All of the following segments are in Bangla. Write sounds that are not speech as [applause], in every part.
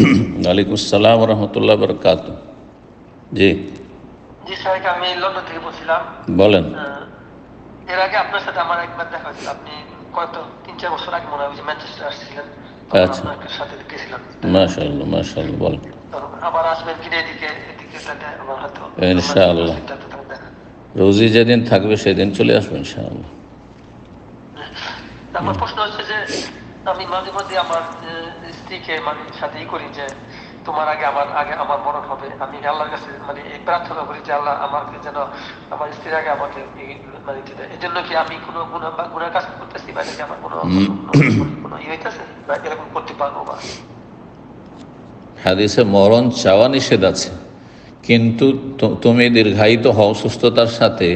ওয়ালাইকুম আসসালাম রহমতুল্লাহ বরকাত জি। জি আমি লন্ডন থেকে বলছিলাম। বলেন। এর আগে আপনার সাথে আমার একবার দেখা হয়েছিল। আপনি কত তিন চার বছর আগে মনে হয় ম্যানচেস্টার আসছিলেন তখন আচ্ছা। সাথে গেছিলাম। বলেন। আবার আসবেন কিনে এদিকে এদিকে আমার হয়তো ইনশাআল্লাহ। রোজই যেদিন থাকবে সেদিন চলে আসব ইনশাআল্লাহ। আমার প্রশ্ন হচ্ছে যে আমি মাঝে মধ্যে আমার স্ত্রীকে মানে সাথে ই করি যে তোমার আগে আমার আগে আমার মরণ হবে। আমি আল্লাহর কাছে মানে এই প্রার্থনা করি যে আল্লাহ আমাকে যেন আমার স্ত্রীর আগে আমাকে মানে দিতে এই জন্য কি আমি কোনো গুণা বা গুণার কাজ করতেছি বা আমার কোনো কোনো- কোনো ই হইতেছে? বা এরকম করতে পারব বা? হাদিসে মরণ চাওয়া নিষেধ আছে। কিন্তু তুমি দীর্ঘায়িত হও সুস্থতার সাথে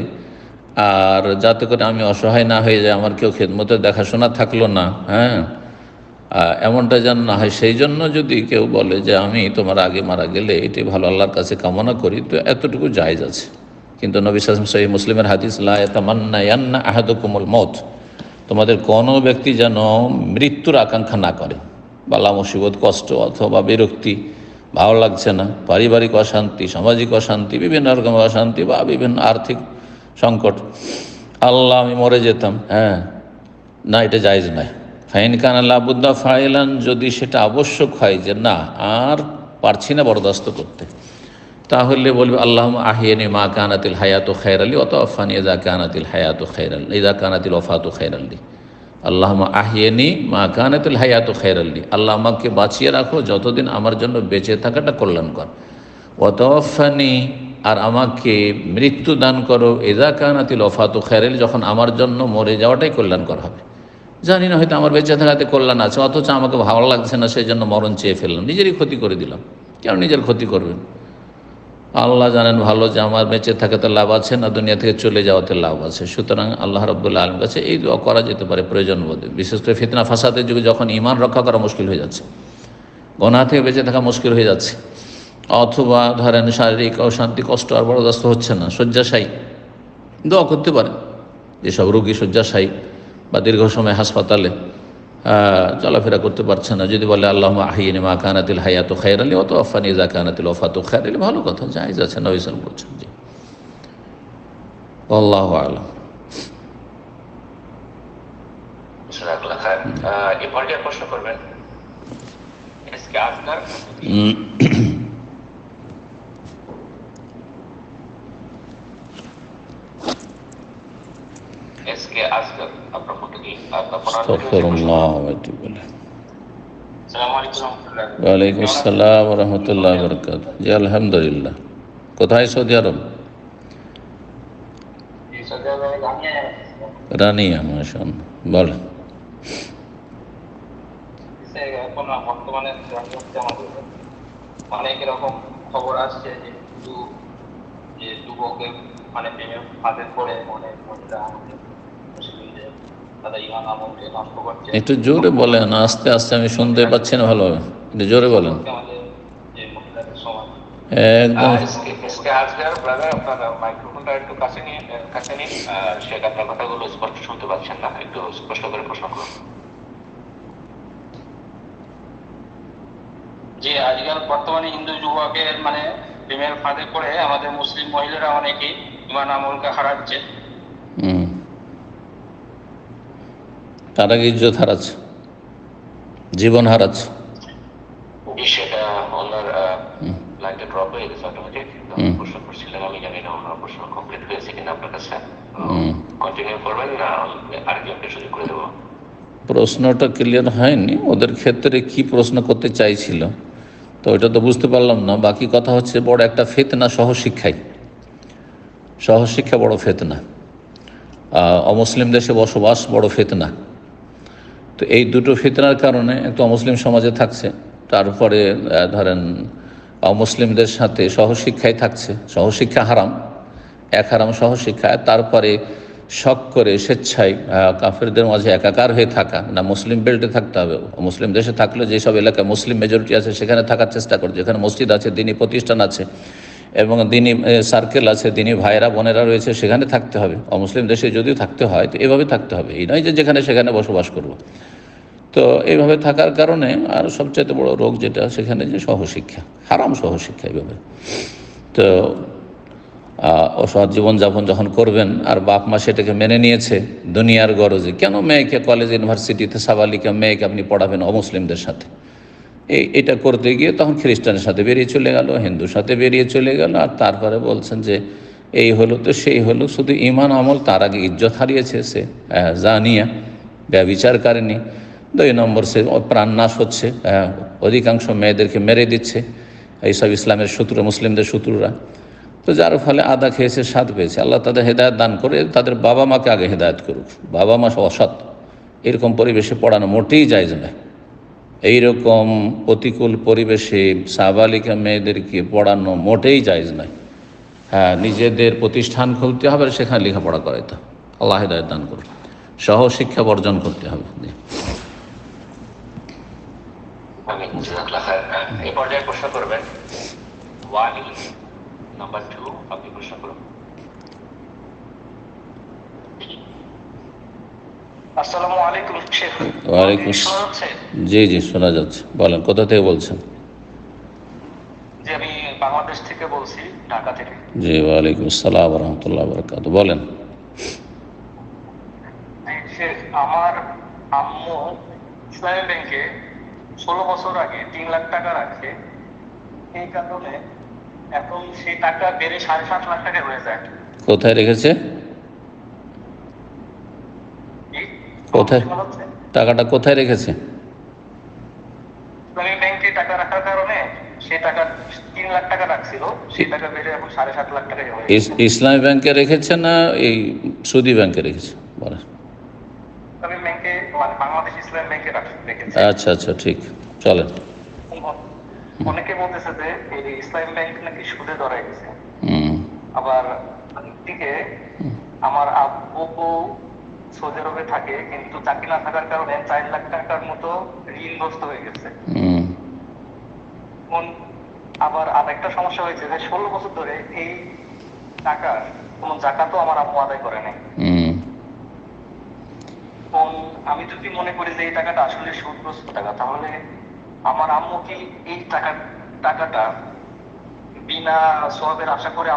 আর যাতে করে আমি অসহায় না হয়ে যাই, আমার কেউ খেদমতে দেখাশোনা থাকল না হ্যাঁ? এমনটা যেন না হয়, সেই জন্য যদি কেউ বলে যে আমি তোমার আগে মারা গেলে এটি ভালো আল্লাহর কাছে কামনা করি, তো এতটুকু জায়জ আছে। কিন্তু নবী সাসম সহি মুসলিমের হাদিস লান্না ইয়ান্না আহাদুকুমুল মত তোমাদের কোনো ব্যক্তি যেন মৃত্যুর আকাঙ্ক্ষা না করে। বালা মুসিবত, কষ্ট অথবা বিরক্তি, ভালো লাগছে না। পারিবারিক অশান্তি, সামাজিক অশান্তি, বিভিন্ন রকম অশান্তি বা বিভিন্ন আর্থিক সংকট। আল্লাহ, আমি মরে যেতাম। হ্যাঁ না, এটা জায়জ নয়। ফাইন কান আল্লাবুদ্দা ফাইলান, যদি সেটা আবশ্যক হয় যে না, আর পারছি না বরদাস্ত করতে, তাহলে বলবে আল্লাহ আহিয়ানি মা কানাতিল হায়াত খায়ের আলী অত আফানি এদা কানাতিল হায়াত খায়ের আলী ইদা কানাতিল ওফাত খায়ের আলী আল্লাহ আহিয়ানি মা কানাতিল হায়াত খায়ের আলী আল্লাহ আমাকে বাঁচিয়ে রাখো, যতদিন আমার জন্য বেঁচে থাকাটা কল্যাণকর। অত আফানি আর আমাকে মৃত্যু দান করো এদা কানাতিল ওফাত খায়ের আলী যখন আমার জন্য মরে যাওয়াটাই কল্যাণকর হবে। জানি না হয়তো আমার বেঁচে থাকাতে কল্যাণ আছে, অথচ আমাকে ভালো লাগছে না, সেই জন্য মরণ চেয়ে ফেললাম, নিজেরই ক্ষতি করে দিলাম। কেন নিজের ক্ষতি করবেন। আল্লাহ জানেন ভালো যে আমার বেঁচে থাকাতে লাভ আছে না দুনিয়া থেকে চলে যাওয়াতে লাভ আছে। সুতরাং আল্লাহ রব্বুল্লা আলম কাছে এই দোয়া করা যেতে পারে প্রয়োজন বোধে। বিশেষ করে ফিতনা ফাসাদের যুগে যখন ইমান রক্ষা করা মুশকিল হয়ে যাচ্ছে, গনা থেকে বেঁচে থাকা মুশকিল হয়ে যাচ্ছে। অথবা ধরেন শারীরিক অশান্তি কষ্ট আর বরদাস্ত হচ্ছে না শয্যাশায়ী। দোয়া করতে পারেন যেসব রোগী শয্যাশায়ী বা দীর্ঘ সময় হাসপাতালে চলাফেরা করতে পারছে না। যদি বলে আল্লাহ আহিনী মা কানাতিল হায়াত খায়ের আলী অত আফানি জা কানাতিল ওফাত খায়ের আলী ভালো কথা জায়জ আছে নবিসাল বলছেন জি। আল্লাহ আলম। প্রশ্ন করবেন। এসকে আজগার উম, এসকে আজগার আপনার ফটো কি আপনার ফোন নাম্বার কি? আস্তাগফিরুল্লাহ এটি বলে আসসালামু আলাইকুম রহমতুল্লাহ কোথায় সৌদি আরব রানিয়া মাসান বলেন অনেক এরকম খবর আসছে যে যে যুবকের মানে প্রেমের ফাঁদে পড়ে অনেক মহিলা আমাদের মুসলিমদের তাদের ইমান আমলকে নষ্ট করছে একটু জোরে বলেন আস্তে আস্তে আমি শুনতে পাচ্ছি না ভালোভাবে। একটু জোরে বলেন। যে একদম। আজকাল বর্তমানে হিন্দু যুবকের মানে প্রেমের ফাঁদে পড়ে আমাদের মুসলিম মহিলারা অনেকেই ইমান আমলকে হারাচ্ছে। হুম। তার আগে ইজ্জত হারাচ্ছে জীবন হারাচ্ছে। প্রশ্নটা ক্লিয়ার হয়নি ওদের ক্ষেত্রে কি প্রশ্ন করতে চাইছিল? তো ওইটা তো বুঝতে পারলাম না বাকি কথা হচ্ছে বড় একটা ফেতনা সহশিক্ষাই সহশিক্ষা বড় ফেতনা। অমুসলিম দেশে বসবাস বড় ফেতনা। তো এই দুটো ফিতনার কারণে একটু অমুসলিম সমাজে থাকছে। তারপরে ধরেন, অমুসলিমদের সাথে সহশিক্ষায় থাকছে। সহশিক্ষা হারাম, এক হারাম সহশিক্ষা। তারপরে শখ করে, স্বেচ্ছায় কাফেরদের মাঝে একাকার হয়ে থাকা। না, মুসলিম বেল্টে থাকতে হবে। মুসলিম দেশে থাকলে যেসব এলাকায় মুসলিম মেজরিটি আছে, সেখানে থাকার চেষ্টা করছে যেখানে মসজিদ আছে, দিনী প্রতিষ্ঠান আছে এবং দিনই সার্কেল আছে, দিনী ভাইরা বোনেরা রয়েছে, সেখানে থাকতে হবে। অমুসলিম দেশে যদিও থাকতে হয়, তো এভাবে থাকতে হবে। এই নয় যে যেখানে সেখানে বসবাস করব। তো এইভাবে থাকার কারণে আর সবচেয়ে বড় রোগ যেটা, সেখানে যে সহশিক্ষা, হারাম সহশিক্ষা এইভাবে। তো অসৎ জীবনযাপন যখন করবেন, আর বাপ মা সেটাকে মেনে নিয়েছে, দুনিয়ার গরজে, কেন মেয়েকে কলেজ ইউনিভার্সিটিতে সাবালিকা মেয়েকে আপনি পড়াবেন অমুসলিমদের সাথে? এটা করতে গিয়ে তখন খ্রিস্টানের সাথে বেরিয়ে চলে গেল হিন্দুর সাথে বেরিয়ে চলে গেল আর তারপরে বলছেন যে এই হলো তো সেই হলো শুধু ইমান আমল তার আগে ইজ্জত হারিয়েছে সে জানিয়া ব্যবিচার করেনি দুই নম্বর সে প্রাণনাশ হচ্ছে আহ, অধিকাংশ মেয়েদেরকে মেরে দিচ্ছে এইসব ইসলামের শত্রু মুসলিমদের শত্রুরা। তো যার ফলে আদা খেয়েছে স্বাদ পেয়েছে। আল্লাহ তাদের হেদায়ত দান করে তাদের বাবা মাকে আগে হেদায়ত করুক। বাবা মা অসৎ এরকম পরিবেশে পড়ানো মোটেই যায় না এইরকম প্রতিকূল পরিবেশে সাবালিকা মেয়েদেরকে পড়ানো মোটেই জায়জ নয়। হ্যাঁ নিজেদের প্রতিষ্ঠান খুলতে হবে, সেখানে লেখাপড়া করাইতে হবে। আল্লাহ হেদায়ত দান করুন সহ শিক্ষা বর্জন করতে হবে। প্রশ্ন করবেন। আপনি প্রশ্ন করুন। আসসালামু আলাইকুম শেখ। ওয়ালাইকুম জি জি শোনা যাচ্ছে। বলেন কোথা থেকে বলছেন? জি আমি বাংলাদেশ থেকে বলছি ঢাকা থেকে। জি ওয়ালাইকুম আসসালাম রহমতুল্লাহ বরকাত বলেন। আমার আম্মু ইসলামী ব্যাংকে ষোলো বছর আগে তিন লাখ টাকা রাখে। এই কারণে এখন সেই টাকা বেড়ে সাড়ে সাত লাখ টাকা হয়ে যায়। কোথায় রেখেছে জি? কোথায়? টাকাটা কোথায় রেখেছে? ইসলামী ব্যাংকে টাকা রাখার কারণে সে টাকা তিন লাখ টাকা রাখছিল সেই টাকা বেড়ে এখন সাড়ে সাত লাখ টাকা ইসলামী ব্যাংকে রেখেছে না এই সুদি ব্যাংকে রেখেছে? বলেন। মানে বাংলাদেশ ইসলামী ব্যাংকে আচ্ছা আচ্ছা ঠিক। চলেন। অনেকে বলতেছে যে এই ইসলামী ব্যাংক নাকি সুদে ধরা গেছে আবার দিকে আমার আব্বু সৌদি আরবে থাকে কিন্তু চাকরি না থাকার কারণে চার লাখ টাকার মতো ঋণগ্রস্ত হয়ে গেছে। আবার আর একটা সমস্যা হয়েছে যে ষোলো বছর ধরে এই টাকার কোনো জাকাতও আমার আম্মু আদায় করে নাই। আমি যদি মনে করি যে এই টাকাটা আসলে সুদগ্রস্ত টাকা তাহলে আমার আম্মু কি এই টাকা টাকাটা বিনা সবের আশা করে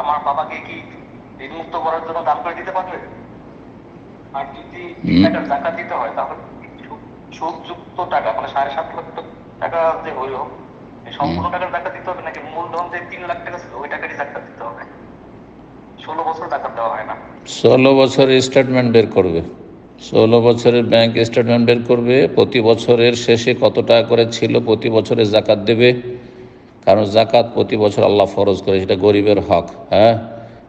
আমার বাবাকে কি ঋণ মুক্ত করার জন্য দান করে দিতে পারবে? আর যদি। জাকাত দিতে হয় তাহলে সুদ- সুদযুক্ত টাকা মানে সাড়ে সাত লক্ষ টাকা যে হইল সম্পূর্ণ টাকার জাকাত দিতে হবে নাকি? মূলধন যে তিন লাখ টাকা ছিল ওই টাকারই জাকাত দিতে হবে। ষোলো বছর জাকাত দেওয়া হয় না। ষোলো বছরের স্টেটমেন্ট বের করবে। ষোলো বছরের ব্যাংক স্টেটমেন্ট বের করবে প্রতি বছরের শেষে কত টাকা করে ছিল প্রতি বছরে জাকাত দেবে। কারণ জাকাত প্রতি বছর আল্লাহ ফরজ করে সেটা গরিবের হক হ্যাঁ?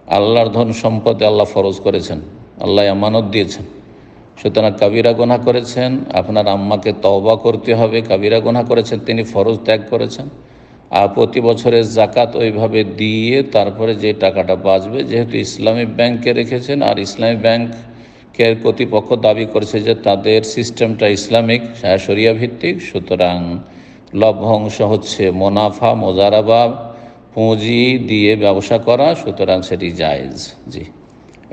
আল্লাহর ধন সম্পদে আল্লাহ ফরজ করেছেন। আল্লাহ আমানত দিয়েছেন। সুতরাং কাবিরা গোনা করেছেন, আপনার আম্মাকে তওবা করতে হবে, কাবিরা গোনা করেছেন, তিনি ফরজ ত্যাগ করেছেন। আর প্রতি বছরের জাকাত ওইভাবে দিয়ে তারপরে যে টাকাটা বাঁচবে, যেহেতু ইসলামী ব্যাংকে রেখেছেন, আর ইসলামী ব্যাংকের কর্তৃপক্ষ দাবি করেছে যে তাদের সিস্টেমটা ইসলামিক শরিয়া ভিত্তিক। সুতরাং লভ্যাংশ হচ্ছে মুনাফা মোজারাবা পুঁজি দিয়ে ব্যবসা করা, সুতরাং সেটি জায়েজ। জি।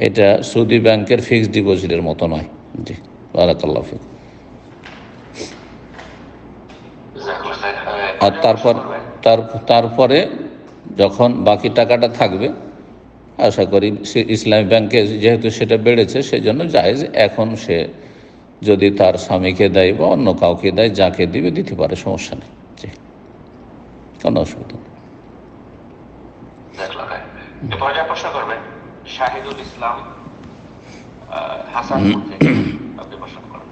এটা সুদি ব্যাংকের ফিক্সড ডিপোজিটের মতো নয়। জি, বারাকাল্লাহ ফিক। আর তারপর, তার, তারপরে যখন বাকি টাকাটা থাকবে, আশা করি সে ইসলামী ব্যাংকে যেহেতু সেটা বেড়েছে সেই সেজন্য জায়েজ এখন সে যদি তার স্বামীকে দেয় বা অন্য কাউকে দেয়, যাকে দিবে, দিতে পারে, সমস্যা নেই। জি, কোনো অসুবিধা নেই। প্রশ্ন শাহিদুল ইসলাম হাসানপুর থেকে আপনি প্রশ্ন করুন।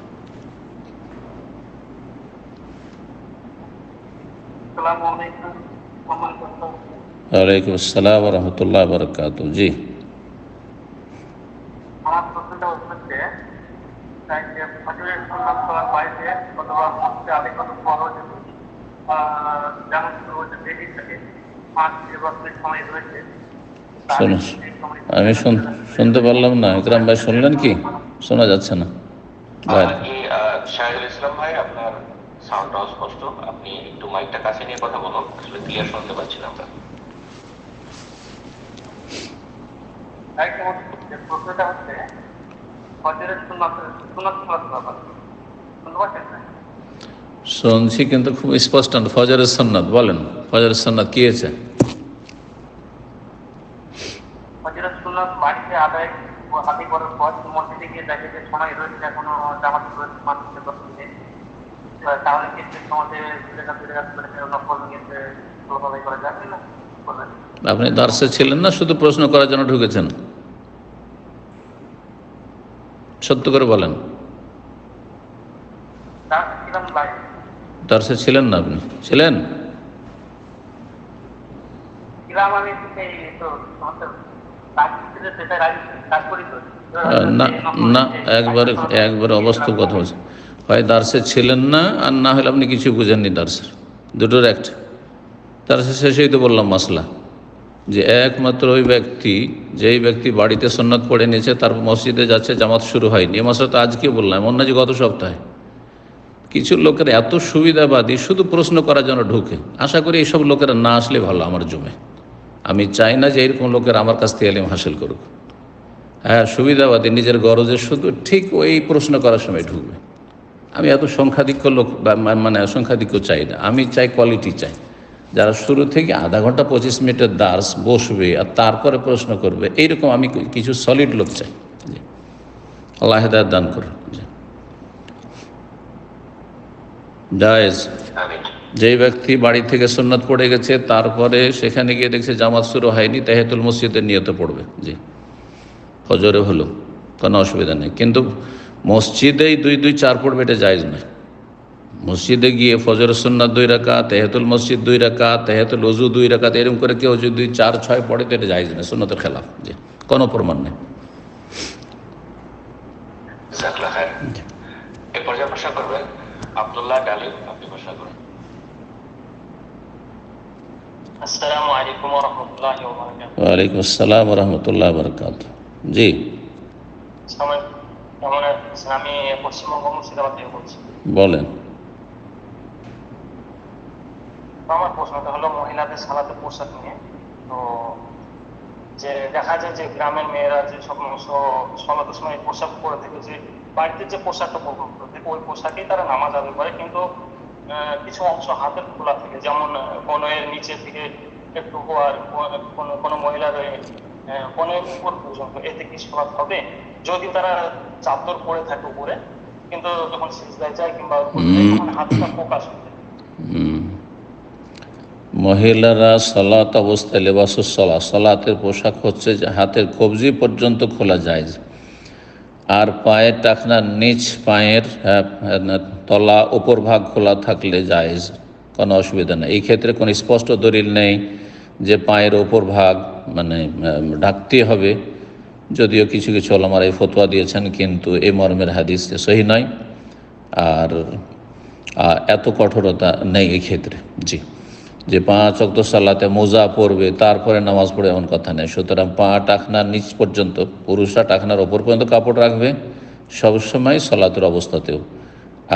ওয়ালাইকুম আসসালাম রহমতুল্লাহ বরকাত। জি। আমার প্রশ্নটা হচ্ছে যেমন সময় রয়েছে। শুনুন আমি শুনতে পারলাম না। ইকরাম ভাই শুনলেন কি? শোনা যাচ্ছে না। ভাই। আহ, এই, আহ, শাহিদুল ইসলাম ভাই আপনার সাউন্ডটাও স্পষ্ট। আপনি একটু মাইকটা কাছে নিয়ে কথা বলুন। আসলে ক্লিয়ার শুনতে পাচ্ছি না আমরা। প্রশ্নটা হচ্ছে ফজরের সুন্নাত সুন্নাত সালাত করার শুনতে পাচ্ছেন? না? শুনছি কিন্তু খুব স্পষ্ট। ফজরের সন্ন্যাত বলেন। ফজরের সন্ন্যাত কি হয়েছে ফজরের সুন্নাত বাড়িতে আদায় হাতে করার পর মসজিদে গিয়ে দেখে যে সময় রয়েছে এখনও জামাত রয়েছে মানুষের দশ মিনিট তাহলে কি সেই সমাজে দূরে কাজ দূরে কাজ করে নকল নিয়েছে ভালোভাবে করা যাবে না? আপনি দার্সে ছিলেন না শুধু প্রশ্ন করার জন্য ঢুকেছেন? সত্য করে বলেন। দার্সে ছিলেন না আপনি? ছিলেন? আমি তো কাজ করি তো। না না, একবারে একবারে অবাস্তব কথা বলছে। হয় দার্সে ছিলেন না, আর না হলে আপনি কিছু বুঝেননি দার্সের। দুটোর একটা। দার্সে শেষেই তো বললাম মাসলা, যে একমাত্র ওই ব্যক্তি, যেই ব্যক্তি বাড়িতে সন্ন্যত পড়ে নিয়েছে, তার মসজিদে যাচ্ছে, জামাত শুরু হয়নি। এ মশলা তো আজকে বললাম অন্য যে গত সপ্তাহে। কিছু লোকের এত সুবিধাবাদী, শুধু প্রশ্ন করার জন্য ঢুকে। আশা করি এইসব লোকেরা না আসলে ভালো আমার জমে। আমি চাই না যে এরকম লোকের আমার কাছ থেকে এলিম হাসিল করুক। হ্যাঁ সুবিধাবাদী নিজের গরজে শুধু ঠিক ওই প্রশ্ন করার সময় ঢুকবে। আমি এত সংখ্যাধিক্য লোক মানে সংখ্যাধিক্য চাই না আমি চাই কোয়ালিটি চাই। যারা শুরু থেকে আধা ঘণ্টা পঁচিশ মিনিটের দাস বসবে আর তারপরে প্রশ্ন করবে এইরকম আমি কিছু সলিড লোক চাই। আল্লাহ হেদায়ত দান করুন। জায়েজ। যেই ব্যক্তি বাড়ি থেকে সুন্নত পড়ে গেছে তারপরে সেখানে গিয়ে দেখছে জামাত শুরু হয়নি তাহেতুল মসজিদের নিয়তে পড়বে। জি। ফজরে হলো কোনো অসুবিধা নেই। কিন্তু মসজিদেই দুই দুই চার পড়বে এটা জায়জ নয়। মসজিদে গিয়ে ফজর সুন্নাত দুই রাখা তেহেতুল মসজিদ দুই রাখা তেহেতুল অজু দুই রাখা এরকম করে কেউ যদি দুই চার ছয় পড়ে তো এটা জায়জ নয় সুন্নতের খেলাফ। জি কোনো প্রমাণ নেই। ওয়ালাইকুম আসসালাম রহমতুল্লাহ বরকাত জি। আমি পশ্চিমবঙ্গ মুর্শিদাবাদ থেকে বলছি। বলেন। আমার প্রশ্নটা হলো মহিলাদের সালাতে পোশাক নিয়ে। তো যে দেখা যায় যে গ্রামের মেয়েরা যে সমস্ত সলাতের সময় পোশাক পরে থাকে যে বাড়িতে যে পোশাকটা পরে থাকে ওই পোশাকেই তারা নামাজ আদায় করে। কিন্তু কিছু অংশ হাতের খোলা থাকে যেমন কোনো এর নিচে থেকে একটু আর কোনো কোনো মহিলার কোনের উপর পর্যন্ত এতে কি সলাৎ হবে? যদি তারা চাদর পরে থাকে উপরে কিন্তু যখন সিজদায় যায় কিংবা তখন হাতটা প্রকাশ হয়ে মহিলারা সলাত অবস্থায় লেবাসুস সলা সলাতের পোশাক হচ্ছে যে হাতের কবজি পর্যন্ত খোলা যায় আর পায়ের টাকনার নিচ পায়ের তলা উপর ভাগ খোলা থাকলে জায়েজ কোনো অসুবিধা নেই। এই ক্ষেত্রে কোনো স্পষ্ট দলিল নেই। যে পায়ের ওপর ভাগ মানে ঢাকতে হবে। যদিও কিছু কিছু ওলামার এই ফতোয়া দিয়েছেন, কিন্তু এই মর্মের হাদিস সহি নয়। আর এত কঠোরতা নেই ক্ষেত্রে। জি। যে পাঁচ অক্ত সালাতে মোজা পড়বে তারপরে নামাজ পড়ে এমন কথা নেই। সুতরাং পা টাকনার নিচ পর্যন্ত, পুরুষরা টাকনার ওপর পর্যন্ত কাপড় রাখবে সবসময় সলাতের অবস্থাতেও।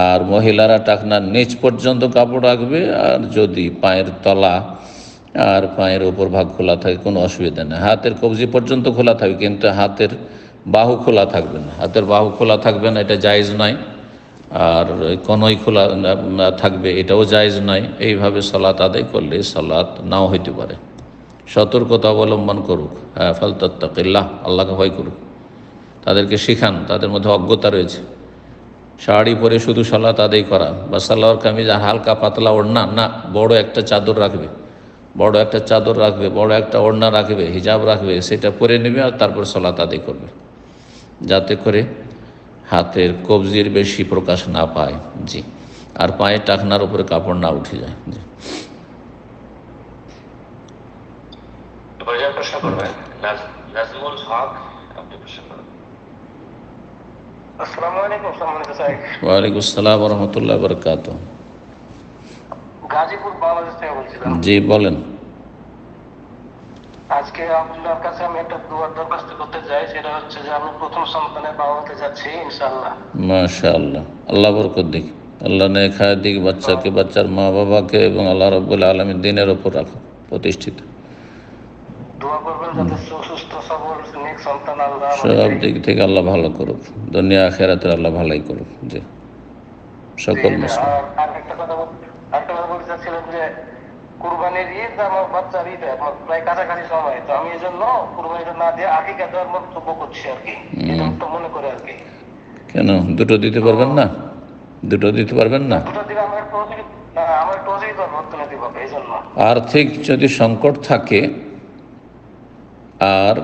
আর মহিলারা টাকনার নিচ পর্যন্ত কাপড় রাখবে, আর যদি পায়ের তলা আর পায়ের ওপর ভাগ খোলা থাকে, কোনো অসুবিধা নেই। হাতের কবজি পর্যন্ত খোলা থাকবে, কিন্তু হাতের বাহু খোলা থাকবে না। হাতের বাহু খোলা থাকবে না, এটা জায়েজ নয়। আর কনই খোলা থাকবে, এটাও জায়েজ নয়। এইভাবে সলাৎ আদায় করলে সলাৎ নাও হইতে পারে। সতর্কতা অবলম্বন করুক। হ্যাঁ ফালতাত্তাকিল্লাহ, আল্লাহকে ভয় করুক। তাদেরকে শিখান, তাদের মধ্যে অজ্ঞতা রয়েছে। শাড়ি পরে শুধু সলাৎ আদায় করা বা সালোয়ার কামিজ হালকা পাতলা ওড়না, না, বড় একটা চাদর রাখবে। বড় একটা চাদর রাখবে বড় একটা ওড়না রাখবে হিজাব রাখবে সেটা পরে নেবে আর তারপর সলাৎ আদায় করবে। যাতে করে হাতের কবজির বেশি প্রকাশ না পায়। জি। আর পায়ের টাকনার উপরে কাপড় না উঠে যায়। জি। ওয়ালাইকুম আসসালাম রহমতুল্লাহ বরকাত গাজীপুর বাংলাদেশ থেকে বলছিলাম। জি বলেন। আজকে আপনার কাছে আমি একটা দুয়ার দরখাস্ত করতে চাই সেটা হচ্ছে যে আমি প্রথম সন্তানের বাবা হতে যাচ্ছি ইনশাল্লাহ মাশা আল্লাহ বরকত দিক। আল্লাহ নে খায় দিক বাচ্চাকে বাচ্চার মা বাবাকে এবং আল্লাহ রব্বুল আলমীর দিনের ওপর রাখো প্রতিষ্ঠিত। দোয়া করবেন যাতে সুস্থ সবল নেক সন্তান আল্লাহ সব দিক থেকে আল্লাহ ভালো করুক। দুনিয়া আখেরাতের আল্লাহ ভালোই করুক। জি। সকল মুসলিম। আর আরেকটা কথা কথা বলতে চাচ্ছিলাম যে কুরবানির ঈদ আমার বাচ্চার ঈদ এখন প্রায় কাছাকাছি সময়। তো আমি এই জন্য কুরবানিটা না দিয়ে আকিকা দেওয়ার মন্তব্য করছি আর কি। এটা মনে করে আর কি। কেন? দুটো দিতে পারবেন না? দুটো দিতে পারবেন না? আমার একটু আমার একটু আর্থিক যদি সংকট থাকে আর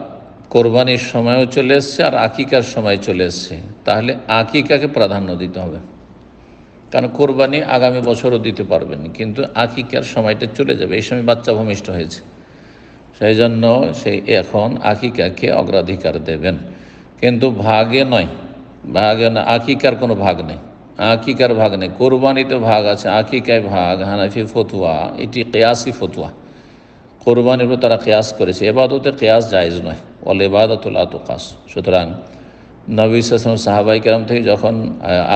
কোরবানির সময়ও চলে এসছে আর আকিকার সময় চলে এসছে তাহলে আকিকাকে প্রাধান্য দিতে হবে। কারণ কোরবানি আগামী বছরও দিতে পারবেন, কিন্তু আকিকার সময়টা চলে যাবে। এই সময় বাচ্চা ভূমিষ্ঠ হয়েছে। সেই জন্য সেই এখন আকিকাকে অগ্রাধিকার দেবেন। কিন্তু ভাগে নয়। ভাগে না, আকিকার কোনো ভাগ নেই। আকিকার ভাগ নেই। কোরবানিতে ভাগ আছে, আকিকায় ভাগ, হানাফি ফতুয়া, এটি কেয়াসি ফতুয়া। কোরবানির তারা কেয়াস করেছে। এবাদতে কেয়াস জায়জ নয়। অল এবাদতুল আতকাস। সুতরাং নবী সাসম সাহাবাই কেরাম থেকে যখন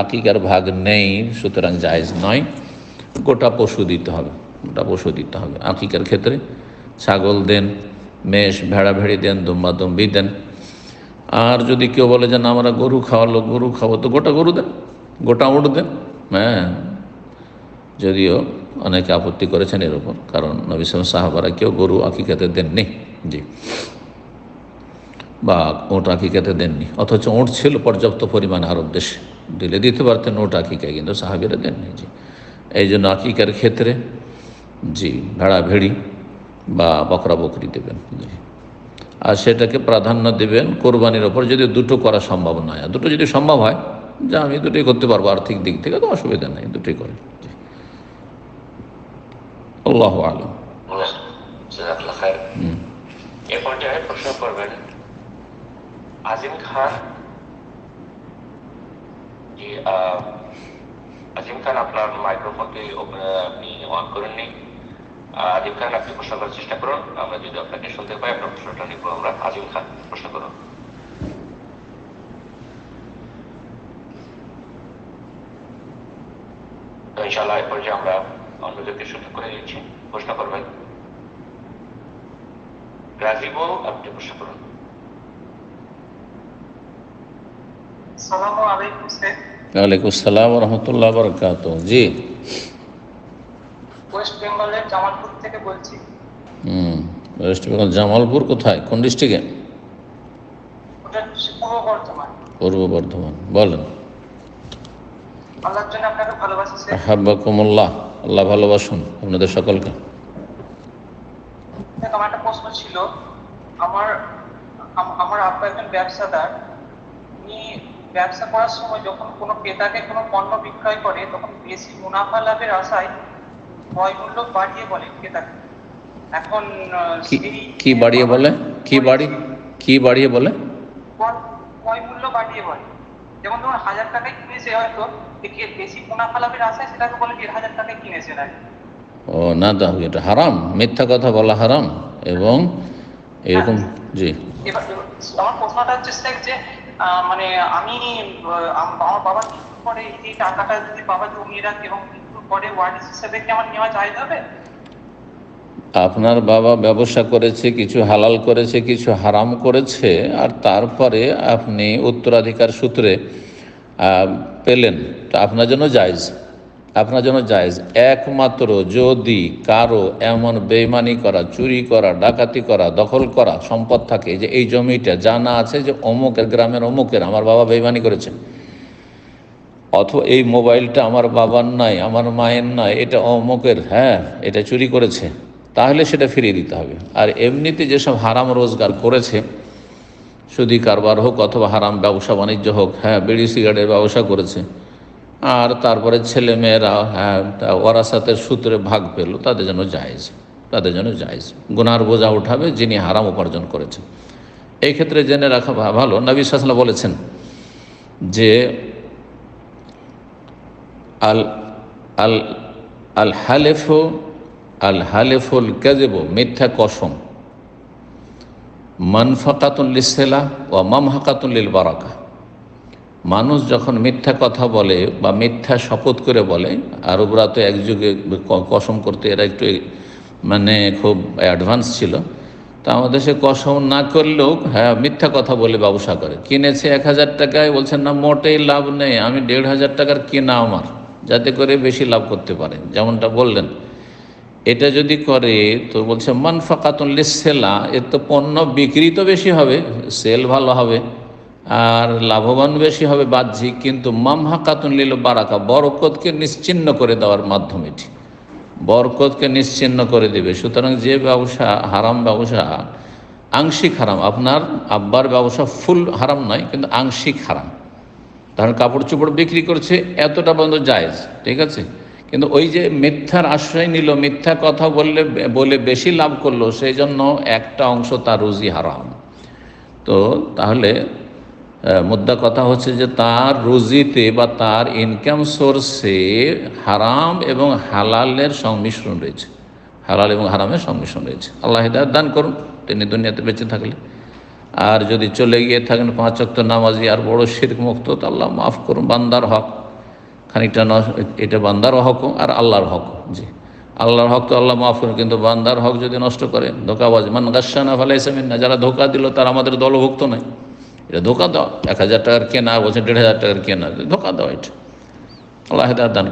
আকিকার ভাগ নেই, সুতরাং জায়েজ নয়, গোটা পশু দিতে হবে, গোটা পশু দিতে হবে। আকিকার ক্ষেত্রে ছাগল দেন, মেষ ভেড়া ভেড়ি দেন দুম্বা দুম্বি দেন। আর যদি কেউ বলে যে না, আমরা গরু খাওয়ালো গরু খাব, তো গোটা গরু দেন, গোটা উঠ দেন। হ্যাঁ যদিও অনেকে আপত্তি করেছেন এর কারণ নবী সালাম সাহাবারা কেউ গরু আকিকাতে দেননি। জি। বা ওট আকিকাতে দেননি। অথচ ওট ছিল পর্যাপ্ত পরিমাণ আরব দেশে। দিলে দিতে পারতেন ওট আকিকা কিন্তু সাহাবিরা দেননি জি। এই জন্য আকিকার ক্ষেত্রে জি ভেড়া ভেড়ি বা বকরা বকরি দেবেন জি। আর সেটাকে প্রাধান্য দেবেন কোরবানির ওপর যদি দুটো করা সম্ভব নয়। আর দুটো যদি সম্ভব হয় যে আমি দুটোই করতে পারব আর্থিক দিক থেকে তো অসুবিধা নেই দুটোই করে জি। আল্লাহ আলম। এ পর্যায়ে প্রশ্ন করবেন আজিম খান জি আজিম খান আপনার মাইক্রোফোনটি আপনি অন করেননি আজিম খান আপনি প্রশ্ন করার চেষ্টা করুন। আমরা যদি আপনাকে শুনতে পাই, আপনার প্রশ্নটা নিব, আমরা আজিম খান প্রশ্ন করুন। তো ইনশাআল্লাহ এ পর্যায়ে আমরা অন্যদেরকে সুযোগ করে দিচ্ছি, প্রশ্ন করবেন। রাজীবও আপনি প্রশ্ন করুন সালামু আলাইকুম স্যার ওয়ালাইকুম আসসালাম রহমতুল্লাহ বরকাত জি। ওয়েস্ট বেঙ্গলের জামালপুর থেকে বলছি। হুম ওয়েস্ট বেঙ্গল জামালপুর কোথায়? কোন ডিস্ট্রিক্টে? পূর্ব বর্ধমান। বলেন। আল্লাহর জন্য আপনাকে ভালোবাসি হাব্বাকুমুল্লাহ আল্লাহ ভালোবাসুন আপনাদের সকলকে। আমার একটা প্রশ্ন ছিল। আমার আমার আব্বা একজন ব্যবসাদার। উনি ব্যবসা করার সময় যখন কোনো ক্রেতাকে কোনো পণ্য বিক্রয় করে তখন বেশি মুনাফা লাভের আশায় ক্রয় মূল্য বাড়িয়ে বলে ক্রেতাকে। এখন কি বাড়িয়ে বলে? কি বাড়ি কি বাড়িয়ে বলে? ক্রয়- মূল্য বাড়িয়ে বলে। যেমন ধরুন হাজার টাকায় কিনেছে হয়তো বেশি মুনাফা লাভের আশায় সেটাকে বলে দেড় হাজার টাকায় কিনেছে না। ও না দা এটা হারাম মিথ্যা কথা বলা হারাম এবং এরকম জি। আমার প্রশ্নটা হচ্ছে স্যার যে মানে আমি আমার বাবা মৃত্যুর পরে এই টাকাটা যদি বাবা জমিয়ে রাখে এবং মৃত্যুর পরে ওয়ারিস হিসেবে কি আমার নেওয়া যায় হবে আপনার বাবা ব্যবসা করেছে, কিছু হালাল করেছে, কিছু হারাম করেছে, আর তারপরে আপনি উত্তরাধিকার সূত্রে পেলেন। তো আপনার জন্য জায়জ। আপনার জন্য জায়জ। একমাত্র যদি কারও এমন বেইমানি করা, চুরি করা, ডাকাতি করা, দখল করা সম্পদ থাকে যে এই জমিটা জানা আছে যে অমুকের গ্রামের অমুকের, আমার বাবা বেইমানি করেছে। অথবা এই মোবাইলটা আমার বাবার নয় আমার মায়ের নয় এটা অমুকের হ্যাঁ এটা চুরি করেছে, তাহলে সেটা ফিরিয়ে দিতে হবে। আর এমনিতে যেসব হারাম রোজগার করেছে, সুদি কারবার হোক অথবা হারাম ব্যবসা বাণিজ্য হোক হ্যাঁ বিড়ি, সিগারেটের ব্যবসা করেছে আর তারপরে ছেলে মেয়েরা হ্যাঁ ওরাসাতের সূত্রে ভাগ পেল, তাদের জন্য জায়েজ, তাদের জন্য জায়েজ। গুনার বোঝা উঠাবে যিনি হারাম উপার্জন করেছেন। এই ক্ষেত্রে জেনে রাখা ভালো। নবী সাসলা বলেছেন যে, আল আল আল হালেফু, আল হালেফুল কাজেব মিথ্যা কসম। মানফাকাতুল ও মামহাকাতুল লিল বারাকা মানুষ যখন মিথ্যা কথা বলে বা মিথ্যা শপথ করে বলে আরবরা তো একযুগে কসম করতে এরা একটু মানে খুব অ্যাডভান্স ছিল, তা আমাদের সে কসম না করলেও হ্যাঁ মিথ্যা কথা বলে ব্যবসা করে। কিনেছে এক হাজার টাকায় বলছেন না, মোটেই লাভ নেই, আমি দেড় হাজার টাকার কেনা আমার, যাতে করে বেশি লাভ করতে পারে। যেমনটা বললেন। এটা যদি করে, তো বলছে, মান ফাকাতুল সেলা এর তো পণ্য বিক্রি তো বেশি হবে, সেল ভালো হবে। আর লাভবান বেশি হবে বাহ্যিক, কিন্তু মাম হাকাতুন লিল বারাকা, বরকতকে নিশ্চিন্ন করে দেওয়ার মাধ্যম এটি বরকতকে নিশ্চিন্ন করে দেবে। সুতরাং যে ব্যবসা হারাম ব্যবসা, আংশিক হারাম। আপনার আব্বার ব্যবসা ফুল হারাম নয়, কিন্তু আংশিক হারাম। ধরেন কাপড় চোপড় বিক্রি করছে, এতটা পর্যন্ত জায়েজ, ঠিক আছে? কিন্তু ওই যে মিথ্যার আশ্রয় নিল, মিথ্যা কথা বললে, বলে বেশি লাভ করল, সেই জন্য একটা অংশ তার রুজি হারাম। তো তাহলে মুদ্রা কথা হচ্ছে যে তার রুজিতে বা তার ইনকাম সোর্সে হারাম এবং হালালের সংমিশ্রণ রয়েছে। হালাল এবং হারামের সংমিশ্রণ রয়েছে। আল্লাহ হিদায়ত দান করুন, তিনি দুনিয়াতে বেঁচে থাকলে। আর যদি চলে গিয়ে থাকেন পাঁচ অক্ত নামাজি আর বড় শির্ক মুক্ত, তো আল্লাহ মাফ করুন, বান্দার হক। খানিকটা এটা বান্দার হক আর আল্লাহর হক। জি। আল্লাহর হক তো আল্লাহ মাফ করুন, কিন্তু বান্দার হক যদি নষ্ট করে, ধোকাবাজ। মান গাছানা ফালাইসামিন না যারা ধোকা দিল তার আমাদের দলভুক্ত নয়। এটা ধোকা দাও এক হাজার টাকার কেনা বলছে দেড় হাজার টাকার কেনা ধোকা দাও এটা। আল্লাহ হেদায়ত দান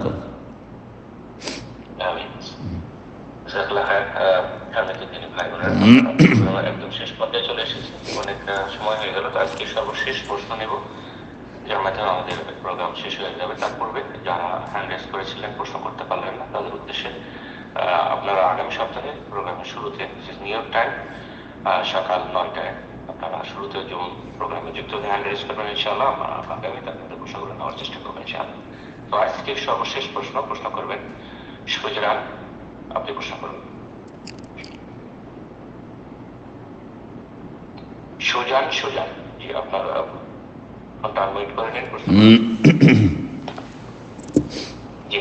বোনেরা একদম শেষ পর্যায়ে চলে এসেছি। অনেক সময় হয়ে গেল তো আজকে সর্বশেষ প্রশ্ন নেব। যার মাধ্যমে আমাদের প্রোগ্রাম শেষ হয়ে যাবে তার পূর্বে যারা হ্যান্ড রেস করেছিলেন প্রশ্ন করতে পারলেন না তাদের উদ্দেশ্যে আপনারা আগামী সপ্তাহে প্রোগ্রামের শুরুতে নিউ ইয়র্ক টাইম সকাল নয়টায় শুরুতে যেমন প্রোগ্রামে যুক্ত হয়ে হ্যান্ড রেস করবেন ইনশাআল্লাহ আমরা আগামীতে আপনাদের প্রশ্নগুলো নেওয়ার চেষ্টা করব ইনশাআল্লাহ। তো আজকে সর্বশেষ প্রশ্ন প্রশ্ন করবেন। সুজরান আপনি প্রশ্ন করুন। সুজান সুজান জি আপনার ফোনটা আনমিউট করে নিন প্রশ্ন জি।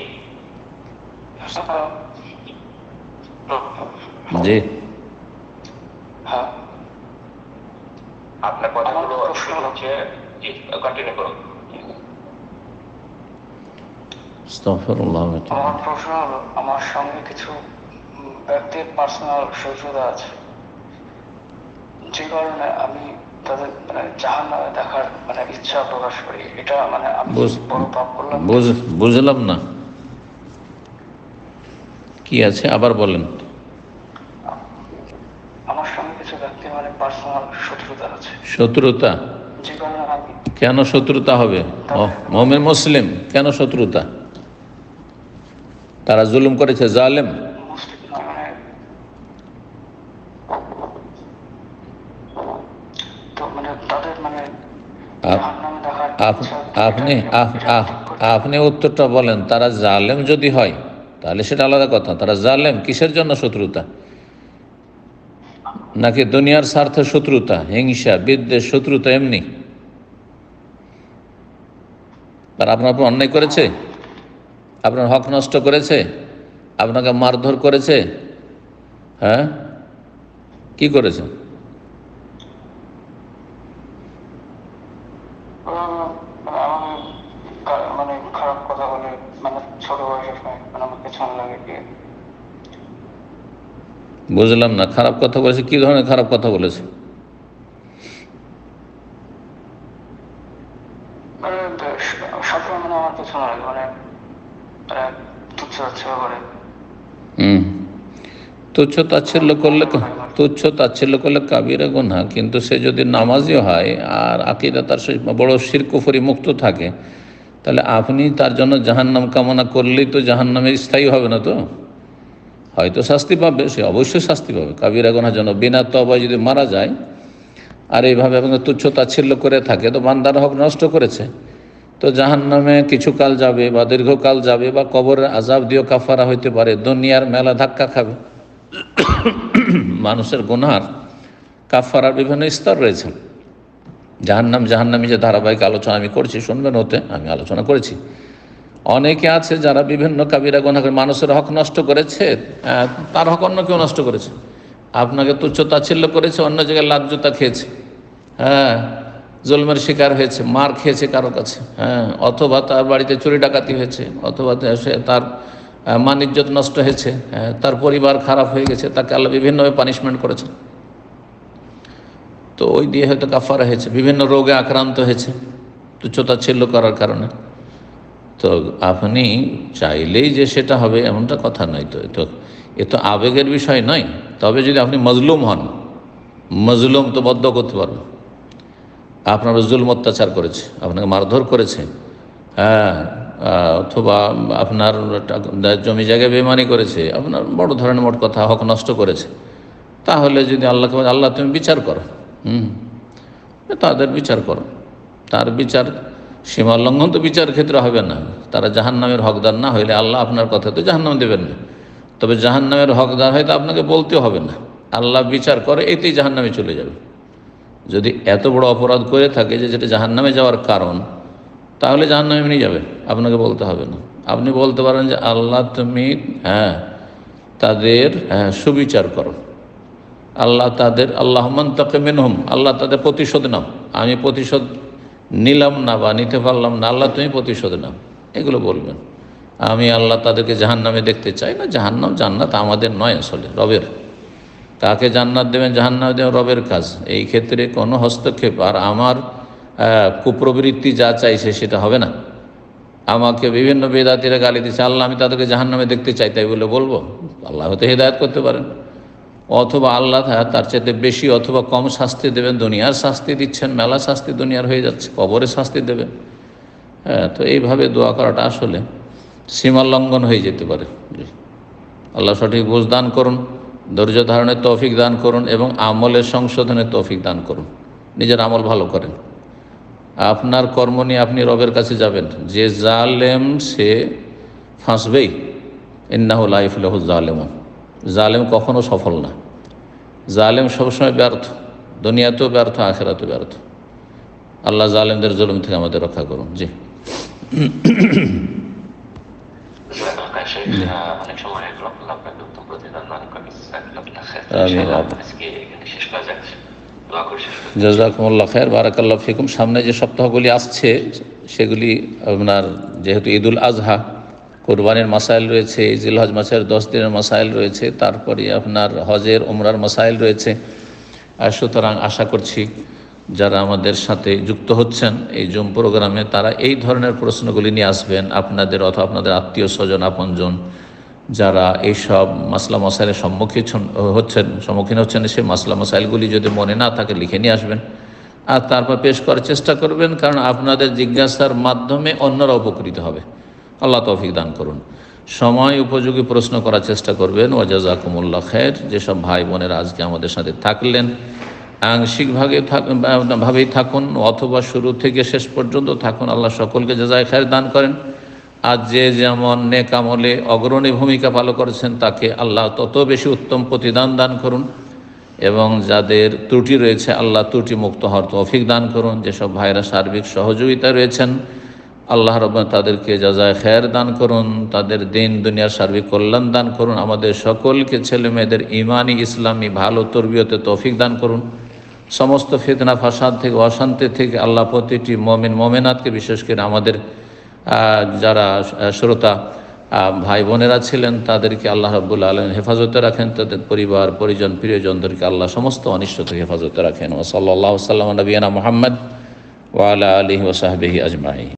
জি হ্যাঁ আপনার কথাগুলো আমার প্রশ্ন হলো- হচ্ছে জি কন্টিনিউ করুন আস্তাগফিরুল্লাহ আমার প্রশ্ন হলো আমার সঙ্গে কিছু ব্যক্তির পার্সোনাল শত্রুতা আছে। যে কারণে আমি তাদের মানে দেখার মানে ইচ্ছা প্রকাশ করি। এটা মানে আমি বড় পাপ করলাম। বুঝলাম না। কি আছে? আবার বলেন। আমার সঙ্গে কিছু ব্যক্তি মানে পার্সোনাল শত্রুতা আছে। শত্রুতা? কেন শত্রুতা হবে? মোহাম্মদ মুসলিম কেন শত্রুতা? তারা জুলুম করেছে জালেম। মানে মানে আপনি। আপনি উত্তরটা বলেন তারা জালেম যদি হয় তাহলে সেটা আলাদা কথা। তারা জালেম কিসের জন্য শত্রুতা? নাকি দুনিয়ার স্বার্থে শত্রুতা হিংসা বিদ্বেষ শত্রুতা এমনি? আর আপনার অন্যায় করেছে? আপনার হক নষ্ট করেছে? আপনাকে মারধর করেছে? হ্যাঁ? কি করেছে? মানে মানে মানে বুঝলাম না খারাপ কথা বলেছে কি ধরনের খারাপ কথা বলেছে মানে স- সবসময় মানে আমার পেছনে লাগে মানে তারা তুচ্ছ হচ্ছে করে হুম তুচ্ছ তাচ্ছিল্য করলে তুচ্ছ তাচ্ছিল্য করলে কাবিরা গুনহা। কিন্তু সে যদি নামাজিও হয় আর আকিদা তার বড় শিরকুফরি মুক্ত থাকে, তাহলে আপনি তার জন্য জাহান্নাম কামনা করলেই তো জাহান্নামে স্থায়ী হবে না তো? হয়তো শাস্তি পাবে, সে অবশ্যই শাস্তি পাবে। কাবিরা গুনহার জন্য বিনা তবায় যদি মারা যায়, আর এইভাবে এবং তুচ্ছ তাচ্ছিল্য করে থাকে, তো বান্দার হক নষ্ট করেছে। তো জাহান্নামে কিছু কাল যাবে বা দীর্ঘকাল যাবে বা কবরের আজাব দিয়েও কাফারা হইতে পারে, দুনিয়ার মেলা ধাক্কা খাবে। [coughs] মানুষের গুনহার কাফারার বিভিন্ন স্তর রয়েছে। জাহান্নাম, জাহান্নামি যে ধারাবাহিক আলোচনা আমি করছি, শুনবেন হতে আমি আলোচনা করেছি। অনেকে আছে যারা বিভিন্ন কাবিরা গোনা করে মানুষের হক নষ্ট করেছে তার হক অন্য কেউ নষ্ট করেছে। আপনাকে তুচ্ছ তাচ্ছিল্য করেছে, অন্য জায়গায় লাজ্জতা খেয়েছে। হ্যাঁ জুলমের শিকার হয়েছে, মার খেয়েছে কারও কাছে। হ্যাঁ অথবা তার বাড়িতে চুরি ডাকাতি হয়েছে, অথবা সে তার মান ইজ্জত নষ্ট হয়েছে হ্যাঁ, তার পরিবার খারাপ হয়ে গেছে তাকে আল্লাহ বিভিন্নভাবে পানিশমেন্ট করেছে তো ওই দিয়ে হয়তো কাফারা হয়েছে বিভিন্ন রোগে আক্রান্ত হয়েছে তুচ্ছতা ছিল করার কারণে। তো আপনি চাইলেই যে সেটা হবে এমনটা কথা নয় তো। তো এ তো আবেগের বিষয় নয় তবে যদি আপনি মজলুম হন মজলুম তো বদ্ধ করতে পারবেন। আপনার জুলম অত্যাচার করেছে আপনাকে মারধর করেছে হ্যাঁ অথবা আপনার জমি জায়গায় বেমানি করেছে, আপনার বড় ধরনের মোট কথা হক নষ্ট করেছে। তাহলে যদি আল্লাহকে আল্লাহ, তুমি বিচার করো। হুম। তাদের বিচার করো। তার বিচার সীমা লঙ্ঘন তো বিচার ক্ষেত্রে হবে না। তারা জাহান নামের হকদার না হইলে আল্লাহ আপনার কথা তো জাহান্নাম দেবেন না। তবে জাহান নামের হকদার হয়তো আপনাকে বলতে হবে না। আল্লাহ বিচার করে, এতেই জাহান নামে চলে যাবে। যদি এত বড় অপরাধ করে থাকে যে, যেটা জাহান নামে যাওয়ার কারণ তাহলে জাহান নামে এমনি যাবে। আপনাকে বলতে হবে না। আপনি বলতে পারেন যে, আল্লাহ তুমি হ্যাঁ তাদের হ্যাঁ সুবিচার করো। আল্লাহ তাদের, আল্লাহ তাকে মেনহম, আল্লাহ তাদের প্রতিশোধ নাও। আমি প্রতিশোধ নিলাম না বা নিতে পারলাম না, আল্লাহ তুমি প্রতিশোধ নাও। এগুলো বলবেন। আমি আল্লাহ তাদেরকে জাহান নামে দেখতে চাই না। জাহান্নাম জান্নাত আমাদের নয় আসলে, রবের। কাকে জান্নাত দেবেন? জাহান্নাম দেবেন রবের কাজ। এই ক্ষেত্রে কোনো হস্তক্ষেপ। আর আমার কুপ্রবৃত্তি যা চাইছে সেটা হবে না। আমাকে বিভিন্ন বেদাতিরা গালি দিচ্ছে আল্লাহ, আমি তাদেরকে জাহান্নামে দেখতে চাই, তাই বলে বলব। আল্লাহ হয়তো হেদায়ত করতে পারেন। অথবা আল্লাহ তার চাইতে বেশি অথবা কম শাস্তি দেবেন, দুনিয়ার শাস্তি দিচ্ছেন, মেলা শাস্তি দুনিয়ার হয়ে যাচ্ছে, কবরে শাস্তি দেবেন। হ্যাঁ তো এইভাবে দোয়া করাটা আসলে সীমা লঙ্ঘন হয়ে যেতে পারে। আল্লাহ সঠিক বুঝ দান করুন, ধৈর্য ধারণের তৌফিক দান করুন এবং আমলের সংশোধনের তৌফিক দান করুন। নিজের আমল ভালো করেন। আপনার কর্ম নিয়ে আপনি রবের কাছে যাবেন। যে জালেম সে ফাঁসবেই। ইন্নাহ লাইফুল্লাহ জালেম জালেম কখনো সফল না। জালেম সবসময় ব্যর্থ। দুনিয়াতেও ব্যর্থ আখেরাতেও ব্যর্থ। আল্লাহ জালেমদের জুলুম থেকে আমাদের রক্ষা করুন। জি। [coughs] অনেক সময় জাজাকুমুল্লাহ খের বারাকাল্লাহ ফিকুম। সামনে যে সপ্তাহগুলি আসছে, সেগুলি আপনার যেহেতু ঈদুল আজহা, কোরবানির মাসাইল রয়েছে জিলহজ মাসের দশ দিনের মাসাইল রয়েছে, তারপরে আপনার হজের ওমরার মাসাইল রয়েছে। আর সুতরাং আশা করছি যারা আমাদের সাথে যুক্ত হচ্ছেন, এই জুম প্রোগ্রামে তারা এই ধরনের প্রশ্নগুলি নিয়ে আসবেন, আপনাদের অথবা আপনাদের আত্মীয় স্বজন, আপনজন। যারা এইসব মাসলা মশাইলের সম্মুখীন হচ্ছেন- সম্মুখীন হচ্ছেন সেই মাসলা মশাইলগুলি যদি মনে না থাকে লিখে নিয়ে আসবেন। আর তারপর পেশ করার চেষ্টা করবেন, কারণ আপনাদের জিজ্ঞাসার মাধ্যমে অন্যরা উপকৃত হবে। আল্লাহ তৌফিক দান করুন। সময় উপযোগী প্রশ্ন করার চেষ্টা করবেন। ওয়াজাজাকুমুল্লাহ খের যেসব ভাই বোনেরা আজকে আমাদের সাথে থাকলেন, আংশিকভাবে ভাবেই থাকুন, অথবা শুরু থেকে শেষ পর্যন্ত থাকুন। আল্লাহ সকলকে জাজায় খের দান করেন। আর যে যেমন নেক আমলে অগ্রণী ভূমিকা পালন করেছেন, তাকে আল্লাহ তত বেশি উত্তম প্রতিদান দান করুন এবং যাদের ত্রুটি রয়েছে, আল্লাহ ত্রুটি মুক্ত হওয়ার তৌফিক দান করুন। যেসব ভাইরা সার্বিক সহযোগিতা রয়েছেন, আল্লাহ রব তাদেরকে যাজায় খের দান করুন, তাদের দিন দুনিয়ার সার্বিক কল্যাণ দান করুন, আমাদের সকলকে ছেলে মেয়েদের ইমানি, ইসলামী, ভালো তরবিয়তে তৌফিক দান করুন। সমস্ত ফিতনা, ফাসাদ থেকে, অশান্তি থেকে আল্লাহ প্রতিটি মমিন মমেনাথকে বিশেষ করে আমাদের যারা শ্রোতা ভাই বোনেরা ছিলেন, তাদেরকে আল্লাহ রব্বুল আলম হেফাজতে রাখেন। তাদের পরিবার, পরিজন, প্রিয়জনদেরকে আল্লাহ সমস্ত অনিষ্ট থেকে হেফাজতে রাখেন। ও সাল্লাহ সাল্লাম নবীনা মোহাম্মদ ওয়ালা আলহি ওসাহাবিহি আজমাই